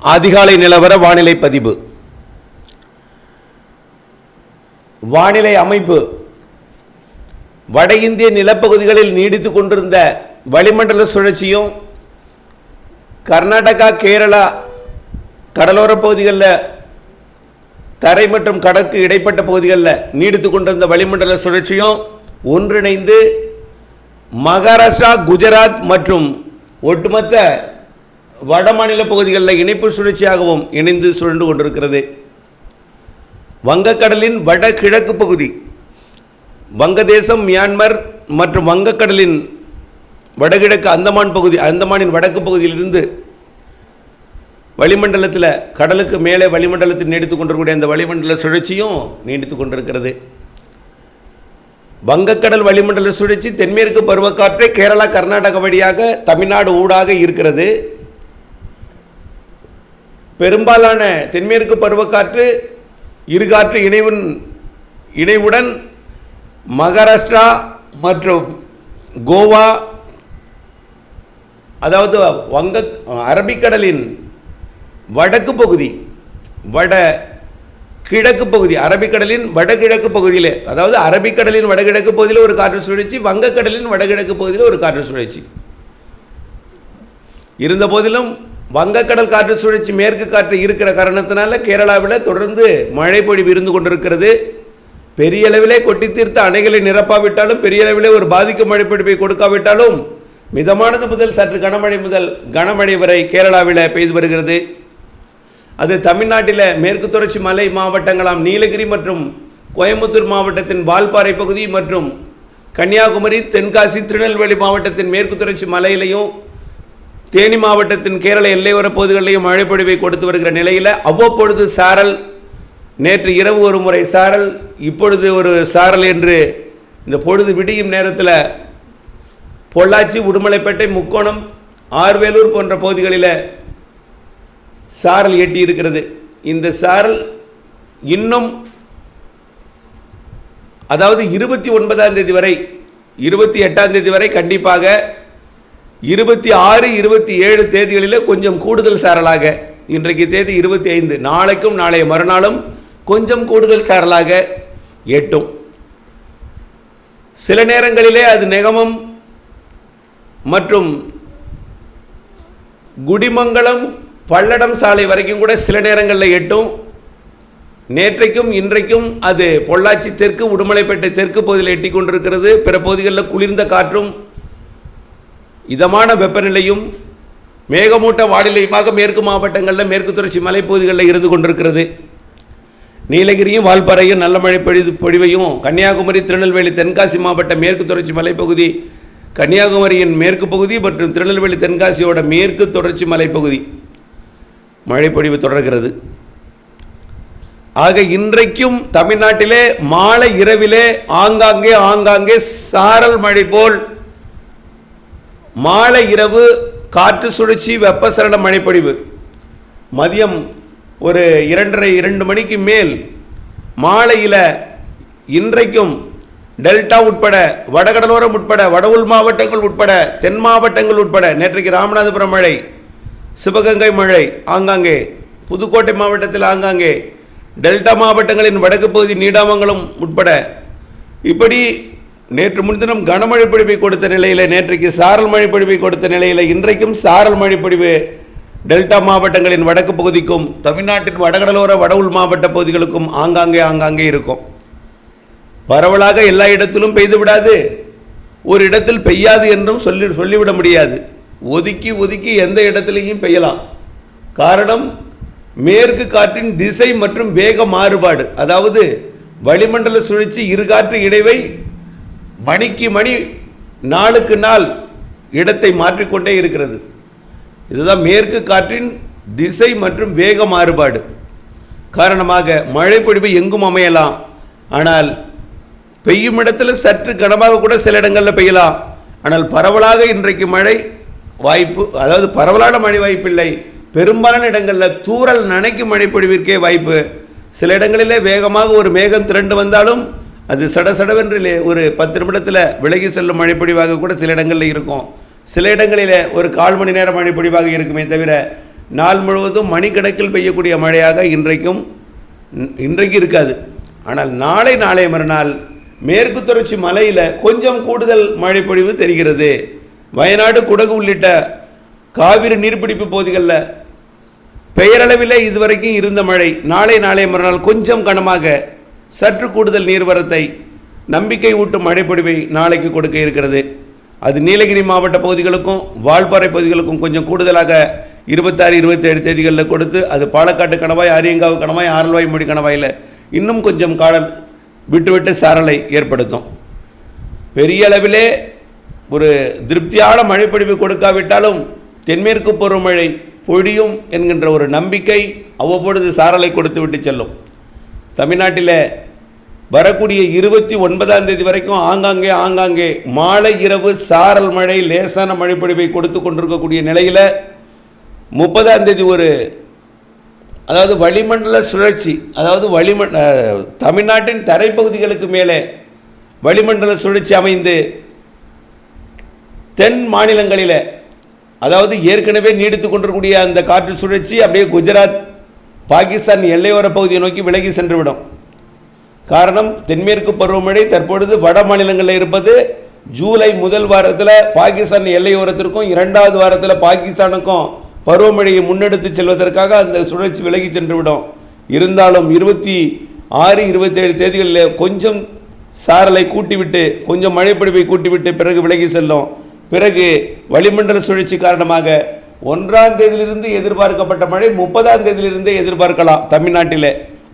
அதிகாலை நிலவர வானிலை பதிவு. வானிலை அமைப்பு. வட இந்திய நிலப்பகுதிகளில் நீடித்துக் கொண்டிருந்த வளிமண்டல சுழற்சியும் கர்நாடகா கேரளா கடலோர பகுதிகளில் தரை மற்றும் கடற்கு இடைப்பட்ட பகுதிகளில் நீடித்து கொண்டிருந்த வளிமண்டல சுழற்சியும் ஒன்றிணைந்து மகாராஷ்டிரா குஜராத் மற்றும் ஒட்டுமொத்த வட மாநில பகுதிகளில் இணைப்பு சுழற்சியாகவும் இணைந்து சுழன்று கொண்டிருக்கிறது. வங்கக்கடலின் வடகிழக்கு பகுதி வங்கதேசம் மியான்மர் மற்றும் வங்கக்கடலின் வடகிழக்கு அந்தமான் பகுதி அந்தமானின் வடக்கு பகுதியிலிருந்து வளிமண்டலத்தில் கடலுக்கு மேலே வளிமண்டலத்தில் நீடித்து கொண்டிருக்கக்கூடிய அந்த வளிமண்டல சுழற்சியும் நீடித்து கொண்டிருக்கிறது. வங்கக்கடல் வளிமண்டல சுழற்சி தென்மேற்கு பருவக்காற்றை கேரளா கர்நாடகா வழியாக தமிழ்நாடு ஊடாக இருக்கிறது. பெரும்பாலான தென்மேற்கு பருவக்காற்று இருகாற்று இணைவின் இணைவுடன் மகாராஷ்டிரா மற்றும் கோவா அதாவது வங்க அரபிக்கடலின் வடக்கு பகுதி வட கிழக்கு பகுதி அரபிக்கடலின் வடகிழக்கு பகுதியில் அதாவது அரபிக்கடலின் வடகிழக்கு பகுதியில் ஒரு காற்று சுழற்சி வங்கக்கடலின் வடகிழக்கு பகுதியில் ஒரு காற்று சுழற்சி. இருந்த போதிலும் வங்கக்கடல் காற்று சுழற்சி மேற்கு காற்று இருக்கிற காரணத்தினால கேரளாவில் தொடர்ந்து மழை பொழிவு இருந்து கொண்டிருக்கிறது. பெரிய அளவிலே கொட்டி தீர்த்த அணைகளை நிரப்பாவிட்டாலும் பெரிய அளவிலே ஒரு பாதிக்கும் மழை கொடுக்காவிட்டாலும் மிதமானது முதல் சற்று கனமழை முதல் கனமழை வரை கேரளாவில் பெய்து வருகிறது. அது தமிழ்நாட்டில் மேற்கு தொடர்ச்சி மலை மாவட்டங்களாம் நீலகிரி மற்றும் கோயம்புத்தூர் மாவட்டத்தின் வால்பாறை பகுதி மற்றும் கன்னியாகுமரி தென்காசி திருநெல்வேலி மாவட்டத்தின் மேற்கு தொடர்ச்சி மலையிலையும் தேனி மாவட்டத்தின் கேரள எல்லையோர பகுதிகளிலேயும் மழைப்பொழிவை கொடுத்து வருகிற நிலையில் அவ்வப்பொழுது சாரல் நேற்று இரவு ஒரு முறை சாரல் இப்பொழுது ஒரு சாரல் என்று இந்த பொழுது விடியும் நேரத்தில் பொள்ளாச்சி உடுமலைப்பேட்டை முக்கோணம் ஆர்வேலூர் போன்ற பகுதிகளில் சாரல் எட்டி இருக்கிறது. இந்த சாரல் இன்னும் அதாவது இருபத்தி ஒன்பதாம் தேதி வரை இருபத்தி எட்டாம் தேதி வரை கண்டிப்பாக இருபத்தி ஆறு இருபத்தி ஏழு தேதிகளில் கொஞ்சம் கூடுதல் சாரலாக. இன்றைக்கு தேதி இருபத்தி ஐந்து. நாளைக்கும் நாளைய மறுநாளும் கொஞ்சம் கூடுதல் சாரலாக. எட்டும். சில நேரங்களிலே அது நெகமம் மற்றும் குடிமங்கலம் பல்லடம் சாலை வரைக்கும் கூட சில நேரங்களில் எட்டும். நேற்றைக்கும் இன்றைக்கும் அது பொள்ளாச்சி தெற்கு உடுமலைப்பேட்டை தெற்கு பகுதியில் எட்டி கொண்டிருக்கிறது பிற பகுதிகளில் குளிர்ந்த காற்றும் இதமான வெப்பநிலையும் மேகமூட்ட வானிலையுமாக மேற்கு மாவட்டங்களில் மேற்கு தொடர்ச்சி மலைப்பகுதிகளில் இருந்து கொண்டிருக்கிறது. நீலகிரியும் வால்பாறையும் நல்ல மழை பொழிது பொழிவையும் கன்னியாகுமரி திருநெல்வேலி தென்காசி மாவட்ட மேற்கு தொடர்ச்சி மலைப்பகுதி கன்னியாகுமரியின் மேற்கு பகுதி மற்றும் திருநெல்வேலி தென்காசியோட மேற்கு தொடர்ச்சி மலைப்பகுதி மழைப்பொழிவு தொடர்கிறது. ஆக இன்றைக்கும் தமிழ்நாட்டிலே மாலை இரவிலே ஆங்காங்கே ஆங்காங்கே சாரல் மழை போல் மாலை இரவு காற்று சுழற்சி வெப்பசலன மழைப்பொழிவு. மதியம் ஒரு இரண்டரை இரண்டு மணிக்கு மேல் மாலையில் இன்றைக்கும் டெல்டா உட்பட வடகடலோரம் உட்பட வட உள் மாவட்டங்கள் உட்பட தென் மாவட்டங்கள் உட்பட நேற்றைக்கு ராமநாதபுரம் மழை சிவகங்கை மழை ஆங்காங்கே புதுக்கோட்டை மாவட்டத்தில் ஆங்காங்கே டெல்டா மாவட்டங்களின் வடக்கு பகுதி நீடாமங்கலம் உட்பட. இப்படி நேற்று முன்தினம் கனமழை பொழிவை கொடுத்த நிலையில் நேற்றைக்கு சாரல் மழை பொழிவை கொடுத்த நிலையில் இன்றைக்கும் சாரல் மழை பொழிவு டெல்டா மாவட்டங்களின் வடக்கு பகுதிக்கும் தமிழ்நாட்டின் வடகடலோர வட உள் மாவட்ட பகுதிகளுக்கும் ஆங்காங்கே ஆங்காங்கே இருக்கும். பரவலாக எல்லா இடத்திலும் பெய்து விடாது. ஒரு இடத்தில் பெய்யாது என்றும் சொல்லி சொல்லிவிட முடியாது. ஒதுக்கி ஒதுக்கி எந்த இடத்துலையும் பெய்யலாம். காரணம் மேற்கு காற்றின் திசை மற்றும் வேக மாறுபாடு. அதாவது வளிமண்டல சுழற்சி இருகாற்று இடைவை மணிக்கு மணி நாளுக்கு நாள் இடத்தை மாற்றிக்கொண்டே இருக்கிறது. இதுதான் மேற்கு காற்றின் திசை மற்றும் வேக மாறுபாடு. காரணமாக மழைப்பொழிவு எங்கும் அமையலாம். ஆனால் பெய்யும் இடத்துல சற்று கனமாக கூட சில இடங்களில் பெய்யலாம். ஆனால் பரவலாக இன்றைக்கு மழை வாய்ப்பு அதாவது பரவலான மழை வாய்ப்பில்லை பெரும்பாலான இடங்களில் தூறல் நனைக்கும் மழைப்பொழிவிற்கே வாய்ப்பு. சில இடங்களிலே வேகமாக ஒரு மேகம் திரண்டு வந்தாலும் அது சடசடவென்று ஒரு பத்து நிமிடத்தில் விலகி செல்லும் மழைப்பொழிவாக கூட சில இடங்களில் இருக்கும். சில இடங்களில் ஒரு கால் மணி நேரம் மழைப்பொழிவாக இருக்குமே தவிர நாள் முழுவதும் மணிக்கணக்கில் பெய்யக்கூடிய மழையாக இன்றைக்கும் இன்றைக்கு இருக்காது. ஆனால் நாளை நாளை மறுநாள் மேற்கு தொடர்ச்சி மலையில் கொஞ்சம் கூடுதல் மழைப்பொழிவு தெரிகிறது. வயநாடு குடகு உள்ளிட்ட காவிரி நீர்பிடிப்பு பகுதிகளில் பெயரளவில் இதுவரைக்கும் இருந்த மழை நாளை நாளை மறுநாள் கொஞ்சம் கனமாக சற்று கூடுதல் நீர்வரத்தை நம்பிக்கை ஊட்டும் மழைப்பொழிவை நாளைக்கு கொடுக்க இருக்கிறது. அது நீலகிரி மாவட்ட பகுதிகளுக்கும் வால்பாறை பகுதிகளுக்கும் கொஞ்சம் கூடுதலாக இருபத்தாறு இருபத்தேழு தேதிகளில் கொடுத்து அது பாலக்காட்டு கணவாய் ஆரியங்காவு கணவாய் ஆரல்வாய்மொழி கணவாயில் இன்னும் கொஞ்சம் காடல் விட்டுவிட்டு சாரலை ஏற்படுத்தும். பெரிய அளவிலே ஒரு திருப்தியான மழைப்பொழிவு கொடுக்காவிட்டாலும் தென்மேற்கு பருவமழை பொழியும் என்கின்ற ஒரு நம்பிக்கை அவ்வப்பொழுது சாரலை கொடுத்து விட்டு செல்லும். தமிழ்நாட்டில் வரக்கூடிய இருபத்தி ஒன்பதாம் தேதி வரைக்கும் ஆங்காங்கே ஆங்காங்கே மாலை இரவு சாரல் மழை லேசான மழைப்பொழிவை கொடுத்து கொண்டிருக்கக்கூடிய நிலையில் முப்பதாம் தேதி ஒரு அதாவது வளிமண்டல சுழற்சி அதாவது வளிமண்ட தமிழ்நாட்டின் தரைப்பகுதிகளுக்கு மேலே வளிமண்டல சுழற்சி அமைந்து தென் மாநிலங்களில் அதாவது ஏற்கனவே நீடித்து கொண்டிருக்கக்கூடிய அந்த காற்று சுழற்சி அப்படியே குஜராத் பாகிஸ்தான் எல்லையோர பகுதியை நோக்கி விலகி சென்றுவிடும். காரணம் தென்மேற்கு பருவமழை தற்பொழுது வட மாநிலங்களில் இருப்பது ஜூலை முதல் வாரத்தில் பாகிஸ்தான் எல்லையோரத்திற்கும் இரண்டாவது வாரத்தில் பாகிஸ்தானுக்கும் பருவமழையை முன்னெடுத்து செல்வதற்காக அந்த சுழற்சி விலகி சென்றுவிடும். இருந்தாலும் இருபத்தி ஆறு இருபத்தேழு தேதிகளில் கொஞ்சம் சாரலை கூட்டிவிட்டு கொஞ்சம் மழைப்பொழிவை கூட்டிவிட்டு பிறகு விலகி செல்லும். பிறகு வளிமண்டல சுழற்சி காரணமாக ஒன்றாம் தேதியிலிருந்து எதிர்பார்க்கப்பட்ட மழை முப்பதாம் தேதியிலிருந்தே எதிர்பார்க்கலாம் தமிழ்நாட்டில்.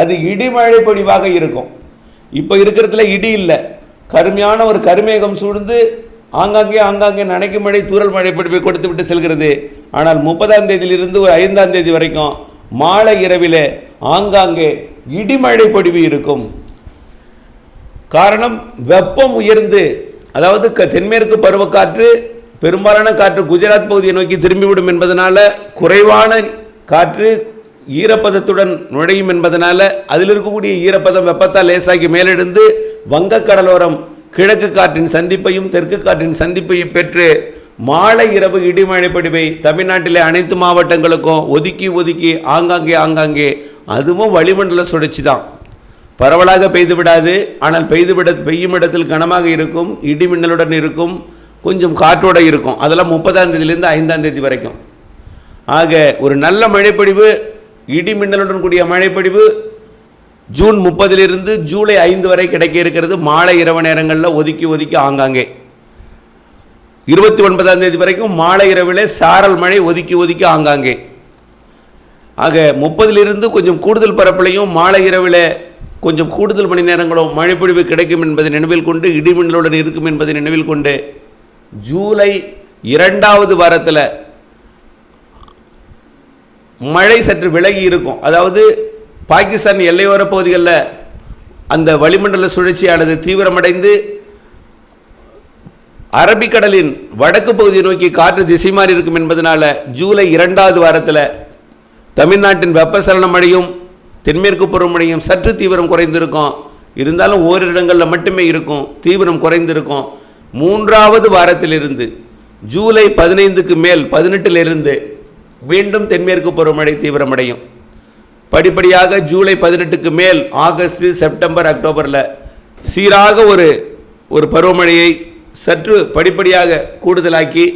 அது இடிமழை பொழிவாக இருக்கும். இப்போ இருக்கிறதுல இடி இல்லை. கருமையான ஒரு கருமேகம் சூழ்ந்து ஆங்காங்கே ஆங்காங்கே நனைக்கும் மழை தூரல் மழை பொழிவை கொடுத்து விட்டு செல்கிறது. ஆனால் முப்பதாம் தேதியிலிருந்து ஒரு ஐந்தாம் தேதி வரைக்கும் மாலை இரவில் ஆங்காங்கே இடிமழை பொழிவு இருக்கும். காரணம் வெப்பம் உயர்ந்து அதாவது க தென்மேற்கு பருவக்காற்று பெரும்பாலான காற்று குஜராத் பகுதியை நோக்கி திரும்பிவிடும் என்பதனால் குறைவான காற்று ஈரப்பதத்துடன் நுழையும் என்பதனால் அதில் இருக்கக்கூடிய ஈரப்பதம் வெப்பத்தால் லேசாகி மேலெழுந்து வங்கக்கடலோரம் கிழக்கு காற்றின் சந்திப்பையும் தெற்கு காற்றின் சந்திப்பையும் பெற்று மாலை இரவு இடிமழை படிவை தமிழ்நாட்டிலே அனைத்து மாவட்டங்களுக்கும் ஒதுக்கி ஒதுக்கி ஆங்காங்கே ஆங்காங்கே அதுவும் வளிமண்டல சுழற்சி தான் பரவலாக பெய்து விடாது ஆனால் பெய்து விட பெய்யும் இடத்தில் கனமாக இருக்கும் இடிமின்னலுடன் இருக்கும் கொஞ்சம் காற்றோடு இருக்கும். அதெல்லாம் முப்பதாம் தேதியிலேருந்து ஐந்தாம் தேதி வரைக்கும். ஆக ஒரு நல்ல மழைப்பொழிவு இடி மின்னலுடன் கூடிய மழைப்பொழிவு ஜூன் முப்பதிலிருந்து ஜூலை ஐந்து வரை கிடைக்க இருக்கிறது. மாலை இரவு நேரங்களில் ஒதுக்கி ஒதுக்கி ஆங்காங்கே. இருபத்தி ஒன்பதாம் தேதி வரைக்கும் மாலை இரவிலே சாரல் மழை ஒதுக்கி ஒதுக்கி ஆங்காங்கே. ஆக முப்பதிலிருந்து கொஞ்சம் கூடுதல் பரப்பிலையும் மாலை இரவில் கொஞ்சம் கூடுதல் மணி நேரங்களும் மழைப்பொழிவு கிடைக்கும் என்பதை நினைவில் கொண்டு இடிமின்னலுடன் இருக்கும் என்பதை நினைவில் கொண்டு ஜூலை இரண்டாவது வாரத்தில் மழை சற்று விலகி இருக்கும். அதாவது பாகிஸ்தான் எல்லையோர பகுதிகளில் அந்த வளிமண்டல சுழற்சியானது தீவிரமடைந்து அரபிக்கடலின் வடக்கு பகுதியை நோக்கி காற்று திசை மாறி இருக்கும் என்பதனால ஜூலை இரண்டாவது வாரத்தில் தமிழ்நாட்டின் வெப்பசலன மழையும் தென்மேற்கு பருவமழையும் சற்று தீவிரம் குறைந்திருக்கும். இருந்தாலும் ஓரிடங்களில் மட்டுமே இருக்கும். தீவிரம் குறைந்திருக்கும். மூன்றாவது வாரத்திலிருந்து ஜூலை பதினைந்துக்கு மேல் பதினெட்டிலிருந்து மீண்டும் தென்மேற்கு பருவமழை தீவிரமடையும். படிப்படியாக ஜூலை பதினெட்டுக்கு மேல் ஆகஸ்ட் செப்டம்பர் அக்டோபரில் சீராக ஒரு ஒரு பருவமழையை சற்று படிப்படியாக கூடுதலாக்கி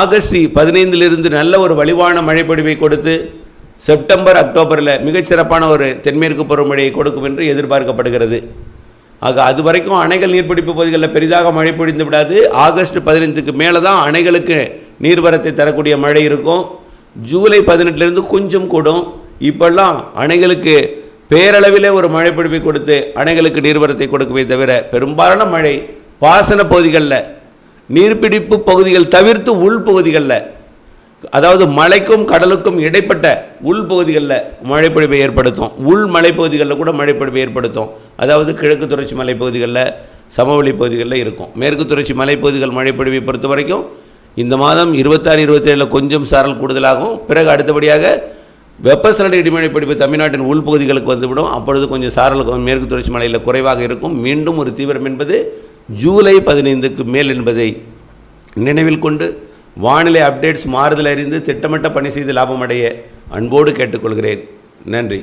ஆகஸ்ட் பதினைந்திலிருந்து நல்ல ஒரு வலிவான மழைப்பொழிவை கொடுத்து செப்டம்பர் அக்டோபரில் மிகச்சிறப்பான ஒரு தென்மேற்கு பருவமழையை கொடுக்கும் என்று எதிர்பார்க்கப்படுகிறது. ஆக அது வரைக்கும் அணைகள் நீர்பிடிப்பு பகுதிகளில் பெரிதாக மழை பொழிந்து விடாது. ஆகஸ்ட் பதினைந்துக்கு மேலே தான் அணைகளுக்கு நீர்வரத்தை தரக்கூடிய மழை இருக்கும். ஜூலை பதினெட்டுலேருந்து கொஞ்சம் கூடும். இப்போல்லாம் அணைகளுக்கு பேரளவிலே ஒரு மழை பிடிப்பை கொடுத்து அணைகளுக்கு நீர்வரத்தை கொடுக்கவே தவிர பெரும்பாலான மழை பாசன பகுதிகளில் நீர்பிடிப்பு பகுதிகள் தவிர்த்து உள் பகுதிகளில் அதாவது மலைக்கும் கடலுக்கும் இடைப்பட்ட உள்பகுதிகளில் மழைப்பொழிவை ஏற்படுத்தும். உள் மலைப்பகுதிகளில் கூட மழைப்பொழிவை ஏற்படுத்தும். அதாவது கிழக்கு தொடர்ச்சி மலைப்பகுதிகளில் சமவெளி பகுதிகளில் இருக்கும். மேற்கு தொடர்ச்சி மலைப்பகுதிகள் மழைப்பொழிவை பொறுத்த வரைக்கும் இந்த மாதம் இருபத்தாறு இருபத்தேழில் கொஞ்சம் சாரல் கூடுதலாகும். பிறகு அடுத்தபடியாக வெப்பசலன இடிமழை பிடிப்பு தமிழ்நாட்டின் உள்பகுதிகளுக்கு வந்துவிடும். அப்பொழுது கொஞ்சம் சாரல் மேற்கு தொடர்ச்சி மலையில் குறைவாக இருக்கும். மீண்டும் ஒரு தீவிரம் என்பது ஜூலை பதினைந்துக்கு மேல் என்பதை நினைவில் கொண்டு வானிலை அப்டேட்ஸ் மாறுதல் அறிந்து திட்டமிட்ட பணி செய்து லாபம் அடைய அன்போடு கேட்டுக்கொள்கிறேன். நன்றி.